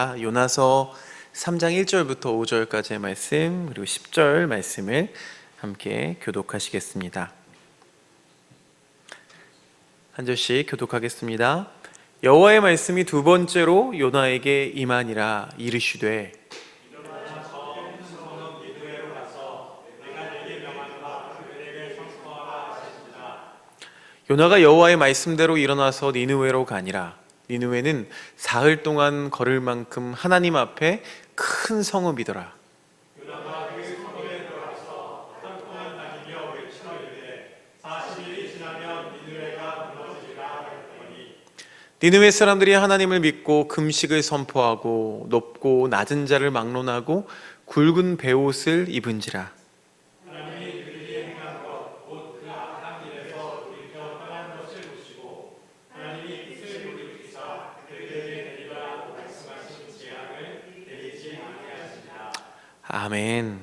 아, 요나서 3장 1절부터 5절까지의 말씀 그리고 10절 말씀을 함께 교독하시겠습니다. 한 절씩 교독하겠습니다. 여호와의 말씀이 두 번째로 요나에게 임하니라 이르시되 요나가 여호와의 말씀대로 일어나서 니느웨로 가니라. 니느웨는 사흘 동안 걸을 만큼 하나님 앞에 큰 성읍이더라. 니느웨 사람들이 하나님을 믿고 금식을 선포하고 높고 낮은 자를 막론하고 굵은 베옷을 입은지라. 아멘.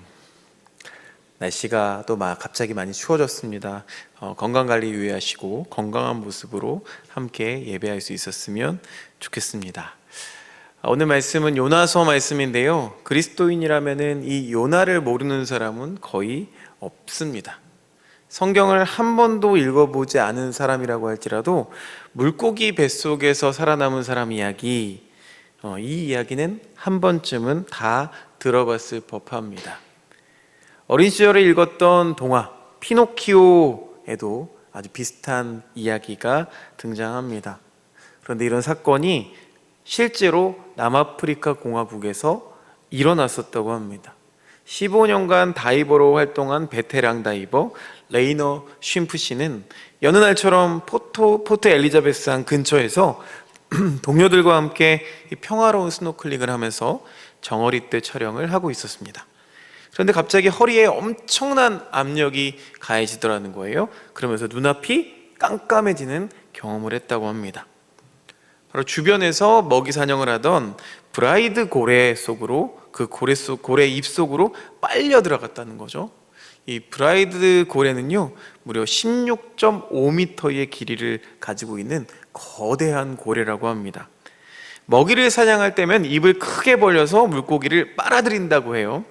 날씨가 또 막 갑자기 많이 추워졌습니다. 어, 건강 관리 유의하시고 건강한 모습으로 함께 예배할 수 있었으면 좋겠습니다. 아, 오늘 말씀은 요나서 말씀인데요. 그리스도인이라면은 이 요나를 모르는 사람은 거의 없습니다. 성경을 한 번도 읽어보지 않은 사람이라고 할지라도 물고기 뱃속에서 살아남은 사람 이야기, 어, 이 이야기는 한 번쯤은 다 들어봤을 법합니다. 어린 시절에 읽었던 동화 피노키오에도 아주 비슷한 이야기가 등장합니다. 그런데 이런 사건이 실제로 남아프리카 공화국에서 일어났었다고 합니다. 15년간 다이버로 활동한 베테랑 다이버 레이너 쉼프 씨는 여느 날처럼 포토, 포트 엘리자베스항 근처에서 동료들과 함께 평화로운 스노클링을 하면서 정어리 때 촬영을 하고 있었습니다. 그런데 갑자기 허리에 엄청난 압력이 가해지더라는 거예요. 그러면서 눈앞이 깜깜해지는 경험을 했다고 합니다. 바로 주변에서 먹이 사냥을 하던 브라이드 고래 속으로 그 고래 속 고래 입 속으로 빨려 들어갔다는 거죠. 이 브라이드 고래는요 무려 16.5m의 길이를 가지고 있는 거대한 고래라고 합니다. 먹이를 사냥할 때면 입을 크게 벌려서 물고기를 빨아들인다고 해요.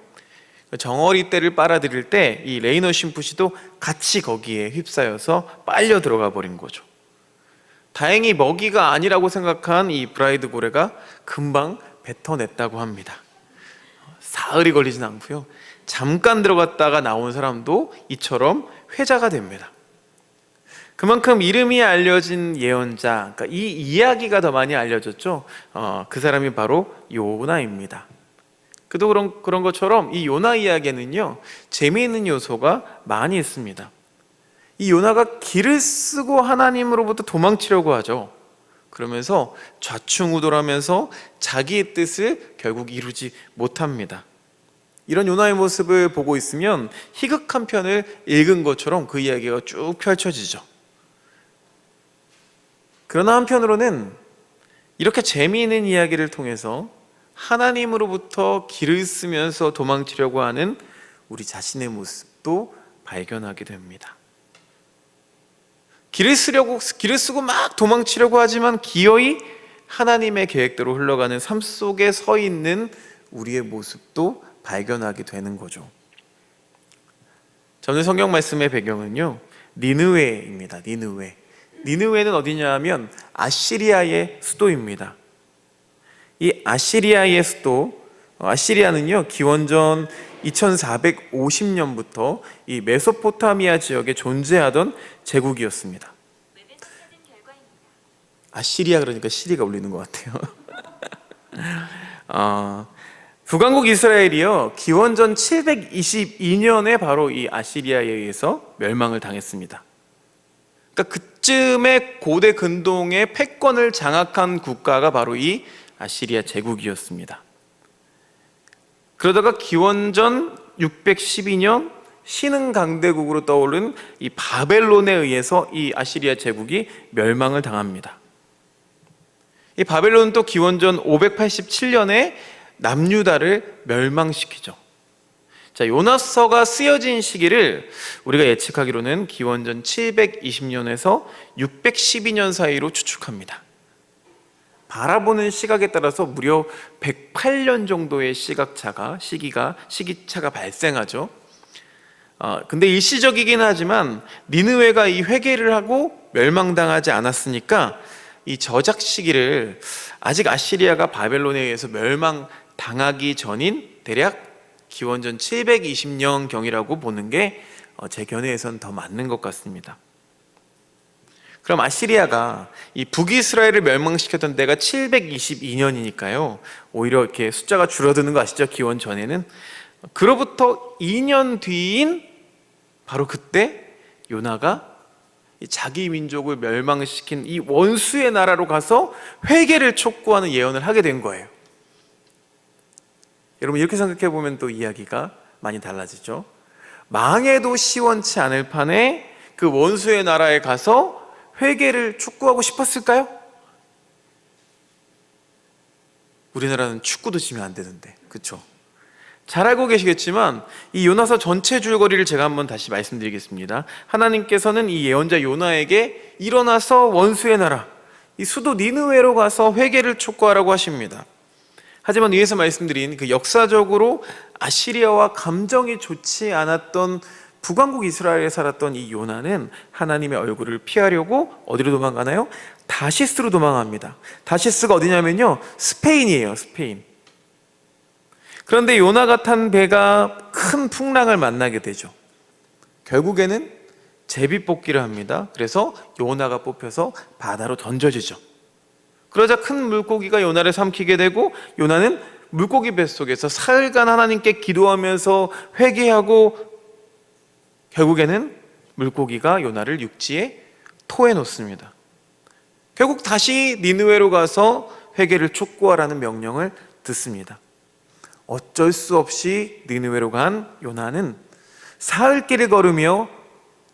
정어리 떼를 빨아들일 때 이 레이너 심푸시도 같이 거기에 휩싸여서 빨려 들어가 버린 거죠. 다행히 먹이가 아니라고 생각한 이 브라이드 고래가 금방 뱉어냈다고 합니다. 사흘이 걸리진 않고요. 잠깐 들어갔다가 나온 사람도 이처럼 회자가 됩니다. 그만큼 이름이 알려진 예언자, 그러니까 이 이야기가 더 많이 알려졌죠. 어, 그 사람이 바로 요나입니다. 그도 그런 그런 것처럼 이 요나 이야기에는요 재미있는 요소가 많이 있습니다. 이 요나가 길을 쓰고 하나님으로부터 도망치려고 하죠. 그러면서 좌충우돌하면서 자기의 뜻을 결국 이루지 못합니다. 이런 요나의 모습을 보고 있으면 희극 한 편을 읽은 것처럼 그 이야기가 쭉 펼쳐지죠. 그러나 한편으로는 이렇게 재미있는 이야기를 통해서 하나님으로부터 길을 쓰면서 도망치려고 하는 우리 자신의 모습도 발견하게 됩니다. 길을 쓰려고 길을 쓰고 막 도망치려고 하지만 기어이 하나님의 계획대로 흘러가는 삶 속에 서 있는 우리의 모습도 발견하게 되는 거죠. 저는 성경 말씀의 배경은요. 니느웨입니다. 니느웨. 니느웨는 어디냐 하면 아시리아의 수도입니다. 이 아시리아의 수도 어, 아시리아는요 기원전 2450년부터 이 메소포타미아 지역에 존재하던 제국이었습니다. 아시리아 그러니까 시리가 울리는 것 같아요. 어, 북왕국 이스라엘이요 기원전 722년에 바로 이 아시리아에 의해서 멸망을 당했습니다. 그러니까 그 쯤에 고대 근동의 패권을 장악한 국가가 바로 이 아시리아 제국이었습니다. 그러다가 기원전 612년 신흥 강대국으로 떠오른 이 바벨론에 의해서 이 아시리아 제국이 멸망을 당합니다. 이 바벨론은 또 기원전 587년에 남유다를 멸망시키죠. 자, 요나서가 쓰여진 시기를 우리가 예측하기로는 기원전 720년에서 612년 사이로 추측합니다. 바라보는 시각에 따라서 무려 108년 정도의 시각차가 시기가 시기차가 발생하죠. 어, 근데 일시적이긴 하지만 니느웨가 이 회개를 하고 멸망당하지 않았으니까 이 저작 시기를 아직 아시리아가 바벨론에 의해서 멸망당하기 전인 대략 기원전 720년 경이라고 보는 게 제 견해에선 더 맞는 것 같습니다. 그럼 아시리아가 이 북이스라엘을 멸망시켰던 때가 722년이니까요. 오히려 이렇게 숫자가 줄어드는 거 아시죠? 기원 전에는. 그로부터 2년 뒤인 바로 그때 요나가 이 자기 민족을 멸망시킨 이 원수의 나라로 가서 회개를 촉구하는 예언을 하게 된 거예요. 여러분 이렇게 생각해 보면 또 이야기가 많이 달라지죠. 망해도 시원치 않을 판에 그 원수의 나라에 가서 회개를 촉구하고 싶었을까요? 우리나라는 축구도 치면 안 되는데, 그렇죠? 잘 알고 계시겠지만 이 요나서 전체 줄거리를 제가 한번 다시 말씀드리겠습니다. 하나님께서는 이 예언자 요나에게 일어나서 원수의 나라, 이 수도 니느웨로 가서 회개를 촉구하라고 하십니다. 하지만 위에서 말씀드린 그 역사적으로 아시리아와 감정이 좋지 않았던 북왕국 이스라엘에 살았던 이 요나는 하나님의 얼굴을 피하려고 어디로 도망가나요? 다시스로 도망갑니다. 다시스가 어디냐면요. 스페인이에요. 스페인. 그런데 요나가 탄 배가 큰 풍랑을 만나게 되죠. 결국에는 제비 뽑기를 합니다. 그래서 요나가 뽑혀서 바다로 던져지죠. 그러자 큰 물고기가 요나를 삼키게 되고 요나는 물고기 뱃속에서 사흘간 하나님께 기도하면서 회개하고 결국에는 물고기가 요나를 육지에 토해 놓습니다. 결국 다시 니느웨로 가서 회개를 촉구하라는 명령을 듣습니다. 어쩔 수 없이 니느웨로 간 요나는 사흘 길을 걸으며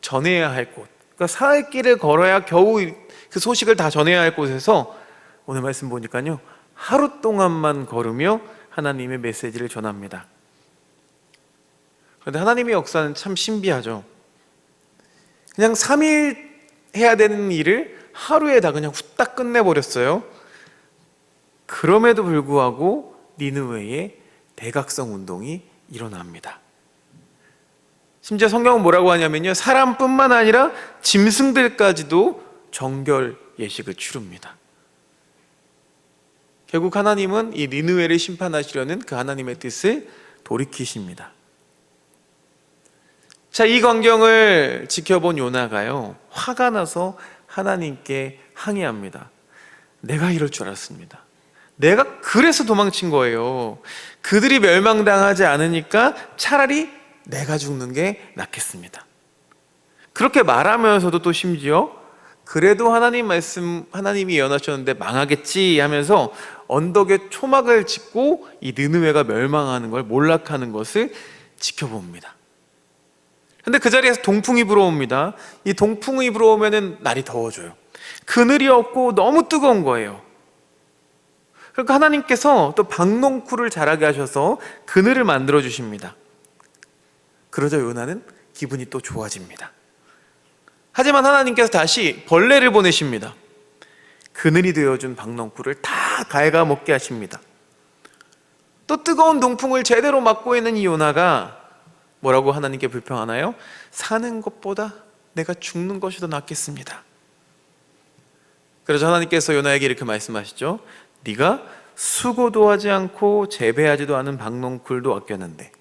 전해야 할 곳, 그러니까 사흘 길을 걸어야 겨우 그 소식을 다 전해야 할 곳에서 오늘 말씀 보니까요 하루 동안만 걸으며 하나님의 메시지를 전합니다. 그런데 하나님의 역사는 참 신비하죠. 그냥 3일 해야 되는 일을 하루에 다 그냥 후딱 끝내버렸어요. 그럼에도 불구하고 니느웨에 대각성 운동이 일어납니다. 심지어 성경은 뭐라고 하냐면요. 사람뿐만 아니라 짐승들까지도 정결 예식을 치릅니다. 결국 하나님은 이 니느웨를 심판하시려는 그 하나님의 뜻을 돌이키십니다. 자, 이 광경을 지켜본 요나가요, 화가 나서 하나님께 항의합니다. 내가 이럴 줄 알았습니다. 내가 그래서 도망친 거예요. 그들이 멸망당하지 않으니까 차라리 내가 죽는 게 낫겠습니다. 그렇게 말하면서도 또 심지어 그래도 하나님 말씀, 하나님이 예언하셨는데 망하겠지 하면서 언덕에 초막을 짓고 이 느느웨가 멸망하는 걸 몰락하는 것을 지켜봅니다. 근데 그 자리에서 동풍이 불어옵니다. 이 동풍이 불어오면은 날이 더워져요. 그늘이 없고 너무 뜨거운 거예요. 그러니까 하나님께서 또 박농쿨을 자라게 하셔서 그늘을 만들어 주십니다. 그러자 요나는 기분이 또 좋아집니다. 하지만 하나님께서 다시 벌레를 보내십니다. 그늘이 되어준 박농쿨을 다 갉아먹게 하십니다. 또 뜨거운 동풍을 제대로 맞고 있는 이 요나가 뭐라고 하나님께 불평하나요? 사는 것보다 내가 죽는 것이 더 낫겠습니다. 그래서 하나님께서 요나에게 이렇게 말씀하시죠. 네가 수고도 하지 않고 재배하지도 않은 박농쿨도 아꼈는데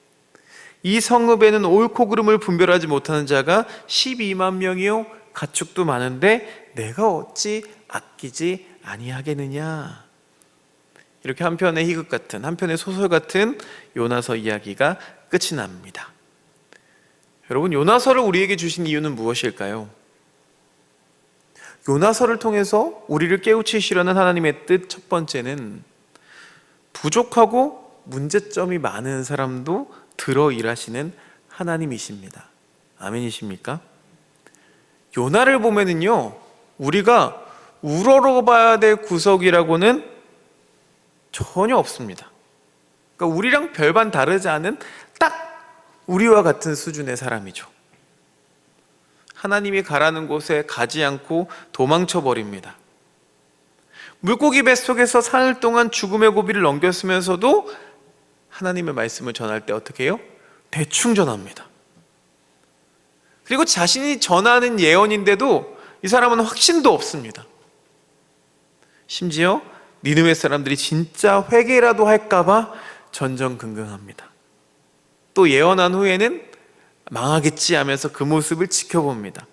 이 성읍에는 옳고 그름을 분별하지 못하는 자가 12만 명이요 가축도 많은데 내가 어찌 아끼지 아니하겠느냐 이렇게 한편의 희극 같은 한편의 소설 같은 요나서 이야기가 끝이 납니다. 여러분 요나서를 우리에게 주신 이유는 무엇일까요? 요나서를 통해서 우리를 깨우치시려는 하나님의 뜻 첫 번째는 부족하고 문제점이 많은 사람도 들어 일하시는 하나님이십니다. 아멘이십니까? 요나를 보면은요, 우리가 우러러봐야 될 구석이라고는 전혀 없습니다. 그러니까 우리랑 별반 다르지 않은 딱 우리와 같은 수준의 사람이죠. 하나님이 가라는 곳에 가지 않고 도망쳐 버립니다. 물고기 뱃속에서 사흘 동안 죽음의 고비를 넘겼으면서도 하나님의 말씀을 전할 때 어떻게 해요? 대충 전합니다. 그리고 자신이 전하는 예언인데도 이 사람은 확신도 없습니다. 심지어 니느웨 사람들이 진짜 회개라도 할까봐 전전긍긍합니다. 또 예언한 후에는 망하겠지 하면서 그 모습을 지켜봅니다.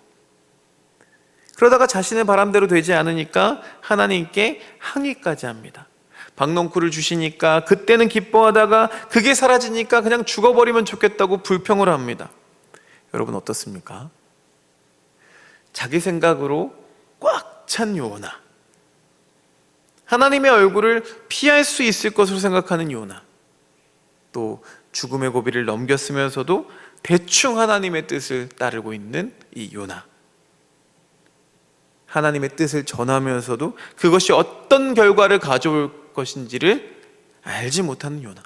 그러다가 자신의 바람대로 되지 않으니까 하나님께 항의까지 합니다. 박농쿨을 주시니까 그때는 기뻐하다가 그게 사라지니까 그냥 죽어버리면 좋겠다고 불평을 합니다. 여러분 어떻습니까? 자기 생각으로 꽉 찬 요나. 하나님의 얼굴을 피할 수 있을 것으로 생각하는 요나. 또 죽음의 고비를 넘겼으면서도 대충 하나님의 뜻을 따르고 있는 이 요나. 하나님의 뜻을 전하면서도 그것이 어떤 결과를 가져올 것인지를 알지 못하는 요나.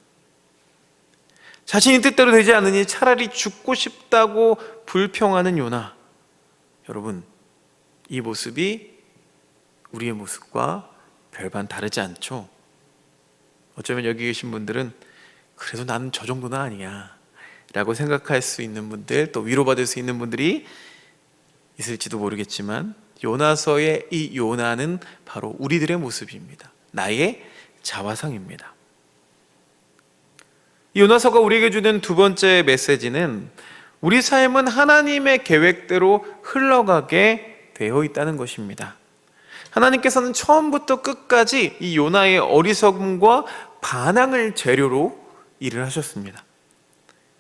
자신이 뜻대로 되지 않으니 차라리 죽고 싶다고 불평하는 요나. 여러분, 이 모습이 우리의 모습과 별반 다르지 않죠? 어쩌면 여기 계신 분들은 그래도 나는 저 정도는 아니야. 라고 생각할 수 있는 분들, 또 위로받을 수 있는 분들이 있을지도 모르겠지만, 요나서의 이 요나는 바로 우리들의 모습입니다. 나의 자화상입니다. 이 요나서가 우리에게 주는 두 번째 메시지는 우리 삶은 하나님의 계획대로 흘러가게 되어 있다는 것입니다. 하나님께서는 처음부터 끝까지 이 요나의 어리석음과 반항을 재료로 일을 하셨습니다.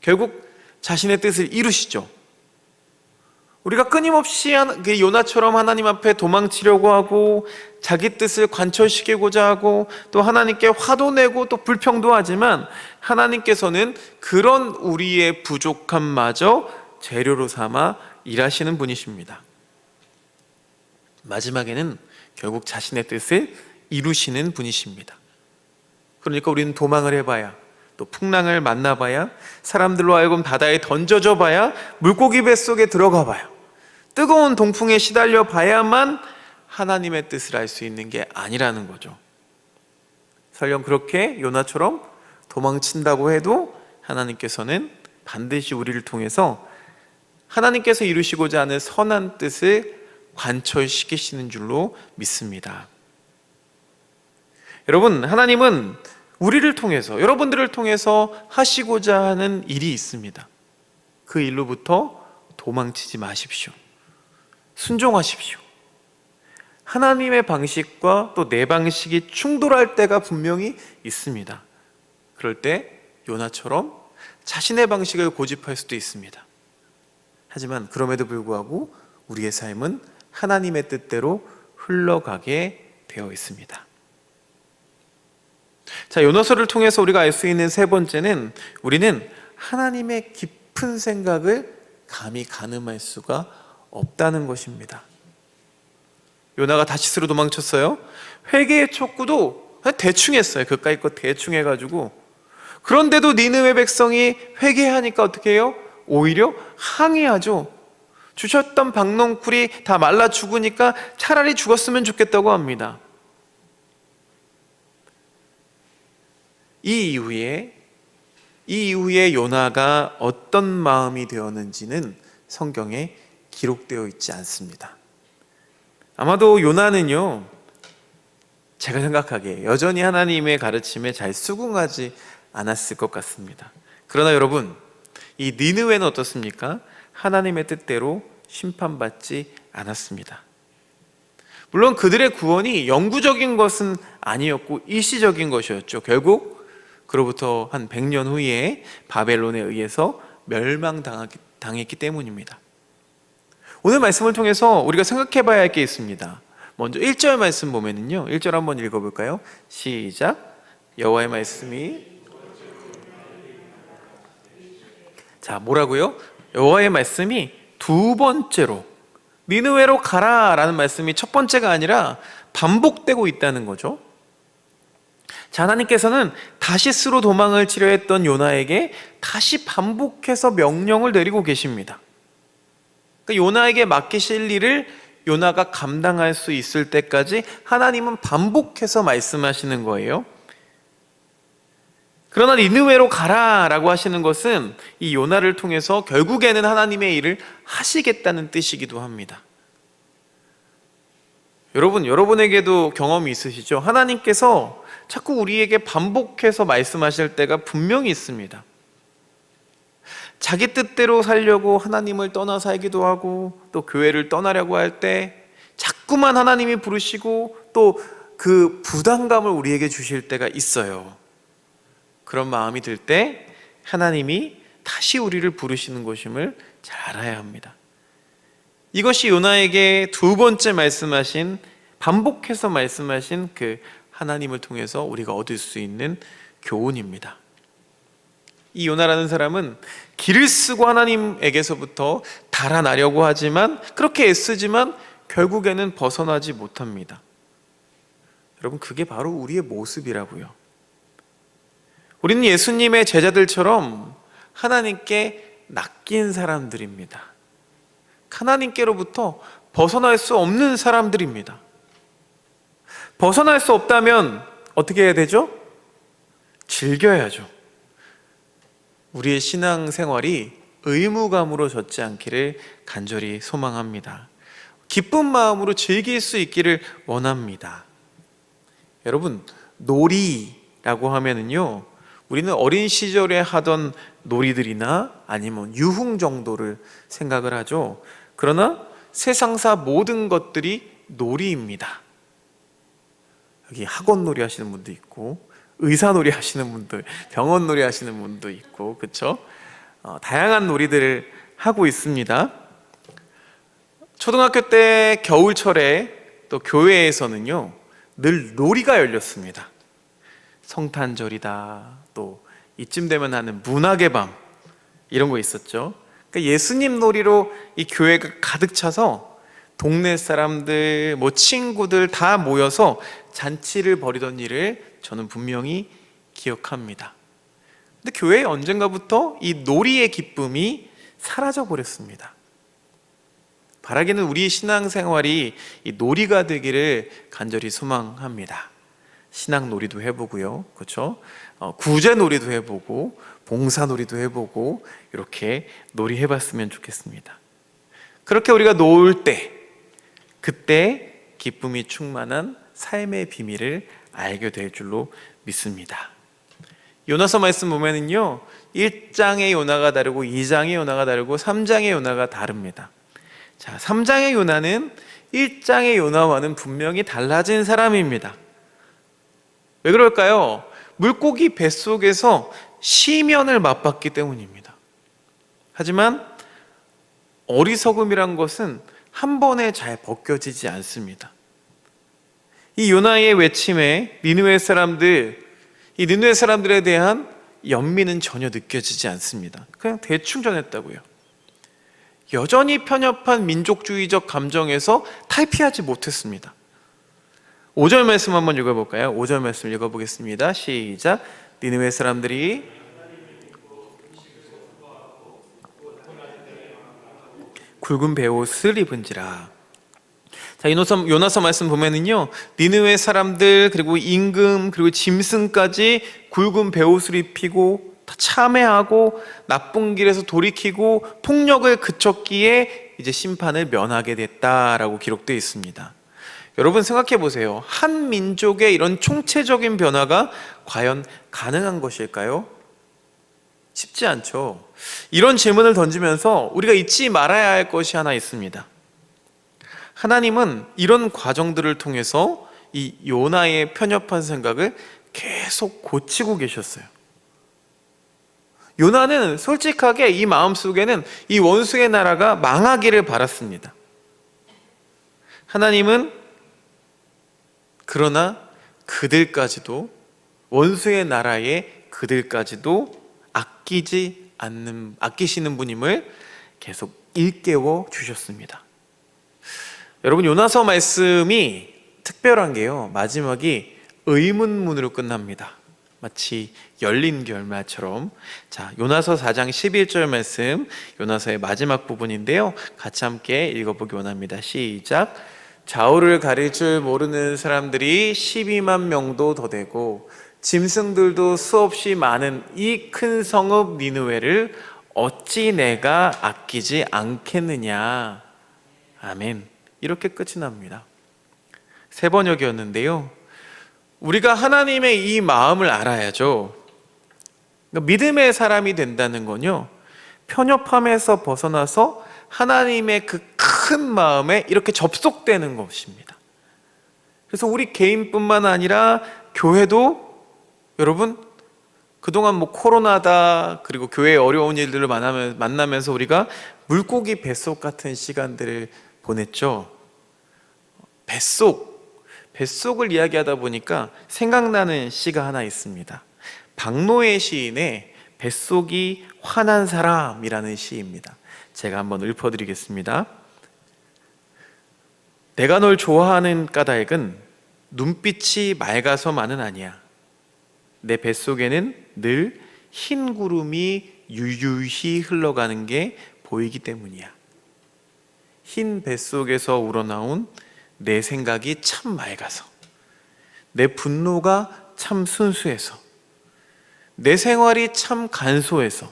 결국 자신의 뜻을 이루시죠. 우리가 끊임없이 한- 그 요나처럼 하나님 앞에 도망치려고 하고 자기 뜻을 관철시키고자 하고 또 하나님께 화도 내고 또 불평도 하지만 하나님께서는 그런 우리의 부족함마저 재료로 삼아 일하시는 분이십니다. 마지막에는 결국 자신의 뜻을 이루시는 분이십니다. 그러니까 우리는 도망을 해봐야 또 풍랑을 만나봐야 사람들로 하여금 바다에 던져져 봐야 물고기 뱃속에 들어가 봐야 뜨거운 동풍에 시달려 봐야만 하나님의 뜻을 알 수 있는 게 아니라는 거죠. 설령 그렇게 요나처럼 도망친다고 해도 하나님께서는 반드시 우리를 통해서 하나님께서 이루시고자 하는 선한 뜻을 관철시키시는 줄로 믿습니다. 여러분, 하나님은 우리를 통해서, 여러분들을 통해서 하시고자 하는 일이 있습니다. 그 일로부터 도망치지 마십시오. 순종하십시오. 하나님의 방식과 또 내 방식이 충돌할 때가 분명히 있습니다. 그럴 때 요나처럼 자신의 방식을 고집할 수도 있습니다. 하지만 그럼에도 불구하고 우리의 삶은 하나님의 뜻대로 흘러가게 되어 있습니다. 자, 요나서를 통해서 우리가 알 수 있는 세 번째는 우리는 하나님의 깊은 생각을 감히 가늠할 수가 없다는 것입니다. 요나가 다시스로 도망쳤어요. 회개의 촉구도 대충 했어요. 그까이 거 대충 해가지고. 그런데도 니느웨 백성이 회개하니까 어떻게 해요? 오히려 항의하죠. 주셨던 박농쿨이 다 말라 죽으니까 차라리 죽었으면 좋겠다고 합니다. 이 이후에 이 이후에 요나가 어떤 마음이 되었는지는 성경에 기록되어 있지 않습니다. 아마도 요나는요, 제가 생각하기에 여전히 하나님의 가르침에 잘 수긍하지 않았을 것 같습니다. 그러나 여러분, 이 니느웨는 어떻습니까? 하나님의 뜻대로 심판받지 않았습니다. 물론 그들의 구원이 영구적인 것은 아니었고 일시적인 것이었죠. 결국 그로부터 한 100년 후에 바벨론에 의해서 멸망당했기 때문입니다. 오늘 말씀을 통해서 우리가 생각해 봐야 할 게 있습니다. 먼저 1절 말씀 보면은요. 1절 한번 읽어 볼까요? 시작. 여호와의 말씀이 자, 뭐라고요? 여호와의 말씀이 두 번째로 니느웨로 가라라는 말씀이 첫 번째가 아니라 반복되고 있다는 거죠. 자, 하나님께서는 다시스로 도망을 치려 했던 요나에게 다시 반복해서 명령을 내리고 계십니다. 그러니까 요나에게 맡기실 일을 요나가 감당할 수 있을 때까지 하나님은 반복해서 말씀하시는 거예요. 그러나 니느웨로 가라라고 하시는 것은 이 요나를 통해서 결국에는 하나님의 일을 하시겠다는 뜻이기도 합니다. 여러분, 여러분에게도 경험이 있으시죠? 하나님께서 자꾸 우리에게 반복해서 말씀하실 때가 분명히 있습니다. 자기 뜻대로 살려고 하나님을 떠나 살기도 하고 또 교회를 떠나려고 할 때 자꾸만 하나님이 부르시고 또 그 부담감을 우리에게 주실 때가 있어요. 그런 마음이 들 때 하나님이 다시 우리를 부르시는 것임을 잘 알아야 합니다. 이것이 요나에게 두 번째 말씀하신 반복해서 말씀하신 그 하나님을 통해서 우리가 얻을 수 있는 교훈입니다. 이 요나라는 사람은 길을 쓰고 하나님에게서부터 달아나려고 하지만 그렇게 애쓰지만 결국에는 벗어나지 못합니다. 여러분 그게 바로 우리의 모습이라고요. 우리는 예수님의 제자들처럼 하나님께 낚인 사람들입니다. 하나님께로부터 벗어날 수 없는 사람들입니다. 벗어날 수 없다면 어떻게 해야 되죠? 즐겨야죠. 우리의 신앙 생활이 의무감으로 젖지 않기를 간절히 소망합니다. 기쁜 마음으로 즐길 수 있기를 원합니다. 여러분, 놀이라고 하면은요, 우리는 어린 시절에 하던 놀이들이나 아니면 유흥 정도를 생각을 하죠. 그러나 세상사 모든 것들이 놀이입니다. 여기 학원 놀이 하시는 분도 있고, 의사 놀이 하시는 분들, 병원 놀이 하시는 분도 있고, 그렇죠? 어, 다양한 놀이들을 하고 있습니다. 초등학교 때 겨울철에 또 교회에서는요, 늘 놀이가 열렸습니다. 성탄절이다. 또 이쯤 되면 하는 문학의 밤 이런 거 있었죠. 그러니까 예수님 놀이로 이 교회가 가득 차서 동네 사람들, 뭐 친구들 다 모여서 잔치를 벌이던 일을 저는 분명히 기억합니다. 근데 교회에 언젠가부터 이 놀이의 기쁨이 사라져 버렸습니다. 바라기는 우리 신앙생활이 이 놀이가 되기를 간절히 소망합니다. 신앙 놀이도 해보고요, 그렇죠? 어, 구제 놀이도 해보고 봉사 놀이도 해보고 이렇게 놀이 해봤으면 좋겠습니다. 그렇게 우리가 놀 때, 그때 기쁨이 충만한 삶의 비밀을 알게 될 줄로 믿습니다. 요나서 말씀 보면은요, 1장의 요나가 다르고 2장의 요나가 다르고 3장의 요나가 다릅니다. 자, 3장의 요나는 1장의 요나와는 분명히 달라진 사람입니다. 왜 그럴까요? 물고기 뱃속에서 시면을 맛봤기 때문입니다. 하지만 어리석음이란 것은 한 번에 잘 벗겨지지 않습니다. 이 요나의 외침에 니느웨 사람들, 이 니느웨 사람들에 대한 연민은 전혀 느껴지지 않습니다. 그냥 대충 전했다고요. 여전히 편협한 민족주의적 감정에서 탈피하지 못했습니다. 5절 말씀 한번 읽어볼까요? 5절 말씀 읽어보겠습니다. 시작. 니느웨 사람들이 굵은 베옷을 입은지라. 자, 요나서, 요나서 말씀 보면은요, 니느웨 사람들, 그리고 임금, 그리고 짐승까지 굵은 베옷을 입히고, 다 참회하고, 나쁜 길에서 돌이키고, 폭력을 그쳤기에 이제 심판을 면하게 됐다라고 기록되어 있습니다. 여러분 생각해 보세요. 한 민족의 이런 총체적인 변화가 과연 가능한 것일까요? 쉽지 않죠. 이런 질문을 던지면서 우리가 잊지 말아야 할 것이 하나 있습니다. 하나님은 이런 과정들을 통해서 이 요나의 편협한 생각을 계속 고치고 계셨어요. 요나는 솔직하게 이 마음속에는 이 원수의 나라가 망하기를 바랐습니다. 하나님은 그러나 그들까지도 원수의 나라의 그들까지도 아끼지 않는 아끼시는 분임을 계속 일깨워 주셨습니다. 여러분 요나서 말씀이 특별한 게요. 마지막이 의문문으로 끝납니다. 마치 열린 결말처럼. 자 요나서 4장 11절 말씀 요나서의 마지막 부분인데요. 같이 함께 읽어 보기 원합니다. 시작. 좌우를 가릴 줄 모르는 사람들이 12만 명도 더 되고 짐승들도 수없이 많은 이 큰 성읍 니느웨를 어찌 내가 아끼지 않겠느냐? 아멘 이렇게 끝이 납니다 세 번역이었는데요 우리가 하나님의 이 마음을 알아야죠. 그러니까 믿음의 사람이 된다는 건요, 편협함에서 벗어나서 하나님의 그 큰 마음에 이렇게 접속되는 것입니다. 그래서 우리 개인뿐만 아니라 교회도 여러분 그동안 뭐 코로나다 그리고 교회의 어려운 일들을 만나면- 만나면서 우리가 물고기 뱃속 같은 시간들을 보냈죠. 뱃속 뱃속을 이야기하다 보니까 생각나는 시가 하나 있습니다. 박노해 시인의 뱃속이 화난 사람이라는 시입니다. 제가 한번 읊어드리겠습니다. 내가 널 좋아하는 까닭은 눈빛이 맑아서만은 아니야. 내 뱃속에는 늘 흰 구름이 유유히 흘러가는 게 보이기 때문이야. 흰 뱃속에서 우러나온 내 생각이 참 맑아서 내 분노가 참 순수해서 내 생활이 참 간소해서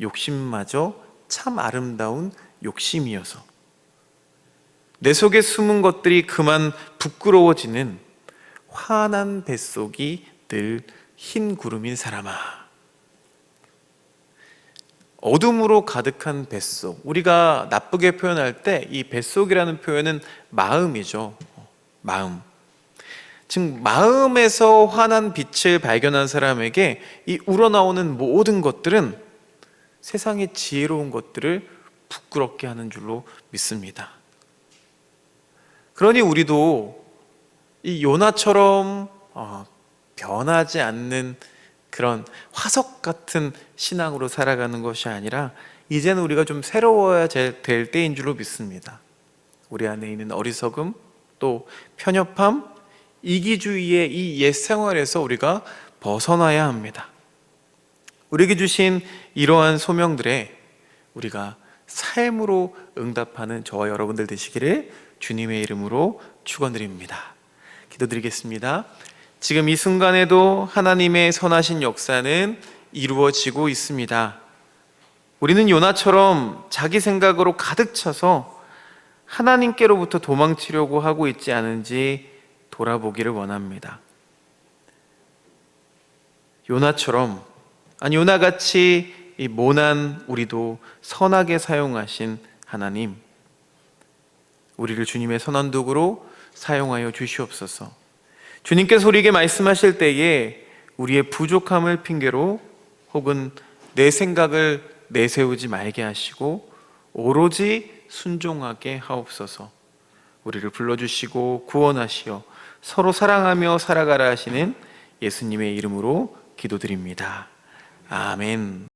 욕심마저 참 아름다운 욕심이어서 내 속에 숨은 것들이 그만 부끄러워지는 환한 뱃속이 늘 흰 구름인 사람아. 어둠으로 가득한 뱃속. 우리가 나쁘게 표현할 때 이 뱃속이라는 표현은 마음이죠. 마음. 즉 마음에서 환한 빛을 발견한 사람에게 이 우러나오는 모든 것들은 세상의 지혜로운 것들을 부끄럽게 하는 줄로 믿습니다. 그러니 우리도 이 요나처럼 어, 변하지 않는 그런 화석 같은 신앙으로 살아가는 것이 아니라 이제는 우리가 좀 새로워야 제- 될 때인 줄로 믿습니다. 우리 안에 있는 어리석음 또 편협함 이기주의의 이 옛 생활에서 우리가 벗어나야 합니다. 우리에게 주신 이러한 소명들에 우리가 삶으로 응답하는 저와 여러분들 되시기를 주님의 이름으로 축원드립니다. 기도드리겠습니다. 지금 이 순간에도 하나님의 선하신 역사는 이루어지고 있습니다. 우리는 요나처럼 자기 생각으로 가득 차서 하나님께로부터 도망치려고 하고 있지 않은지 돌아보기를 원합니다. 요나처럼 아니 요나같이 이 모난 우리도 선하게 사용하신 하나님 우리를 주님의 선한 도구로 사용하여 주시옵소서. 주님께서 우리에게 말씀하실 때에 우리의 부족함을 핑계로 혹은 내 생각을 내세우지 말게 하시고 오로지 순종하게 하옵소서. 우리를 불러주시고 구원하시어 서로 사랑하며 살아가라 하시는 예수님의 이름으로 기도드립니다. 아멘.